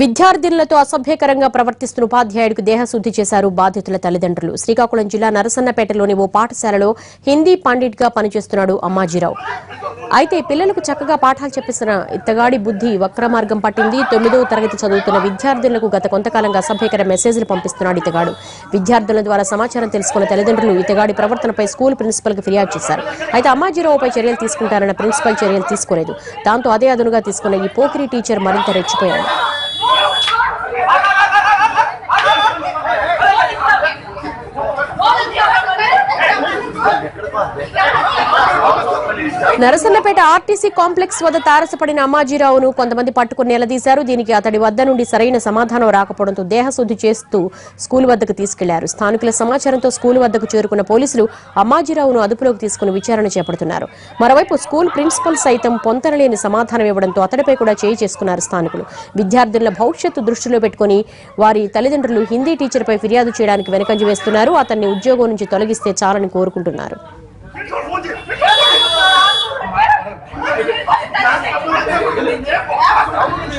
విద్యార్థినులతో అసభ్యకరంగా ప్రవర్తిస్తున్న ఉపాధ్యాయుడికి దేహశుద్ది చేశారు బాధితుల తల్లిదండ్రులు. శ్రీకాకుళం జిల్లా నరసన్నపేటలోని ఓ పాఠశాలలో హిందీ పండిట్గా పనిచేస్తున్నాడు అమ్మాజీరావు. అయితే పిల్లలకు చక్కగా పాఠాలు చెప్పిస్తున్న ఇత్తగాడి బుద్ధి వక్రమార్గం పట్టింది. తొమ్మిదవ తరగతి చదువుతున్న విద్యార్థులకు గత కొంతకాలంగా అసభ్యకర మెసేజ్లు పంపిస్తున్నాడు ఇతగాడు విద్యార్థుల ద్వారా సమాచారం తెలుసుకున్న తల్లిదండ్రులు ఇతగాడి ప్రవర్తనపై స్కూల్ ప్రిన్సిపల్కి ఫిర్యాదు చేశారు. అయితే అమ్మాజీరావుపై చర్యలు తీసుకుంటారన్న ప్రిన్సిపల్ చర్యలు తీసుకోలేదు. దాంతో అదే అదునుగా తీసుకున్న ఈ పోకిరి టీచర్ మరింత రెచ్చిపోయాడు. నరసన్నపేట ఆర్టీసీ కాంప్లెక్స్ వద్ద తారసపడిన అమ్మాజీరావును కొంతమంది పట్టుకుని నిలదీశారు. దీనికి అతడి వద్ద నుండి సరైన సమాధానం రాకపోవడంతో దేహశుద్ధి చేస్తూ స్కూల్ వద్దకు తీసుకెళ్ళారు. స్థానికుల సమాచారంతో స్కూల్ వద్దకు చేరుకున్న పోలీసులు అమ్మాజీరావును అదుపులోకి తీసుకుని విచారణ చేపడుతున్నారు. మరోవైపు స్కూల్ ప్రిన్సిపల్ సైతం పొంతనలేని సమాధానం ఇవ్వడంతో అతడిపై కూడా చేయి చేసుకున్నారు స్థానికులు. విద్యార్థుల భవిష్యత్తు దృష్టిలో పెట్టుకుని వారి తల్లిదండ్రులు హిందీ టీచర్పై ఫిర్యాదు చేయడానికి వెనకంజ వేస్తున్నారు. అతన్ని ఉద్యోగం నుంచి తొలగిస్తే చాలని కోరుకుంటున్నారు. Entendeu? É, mas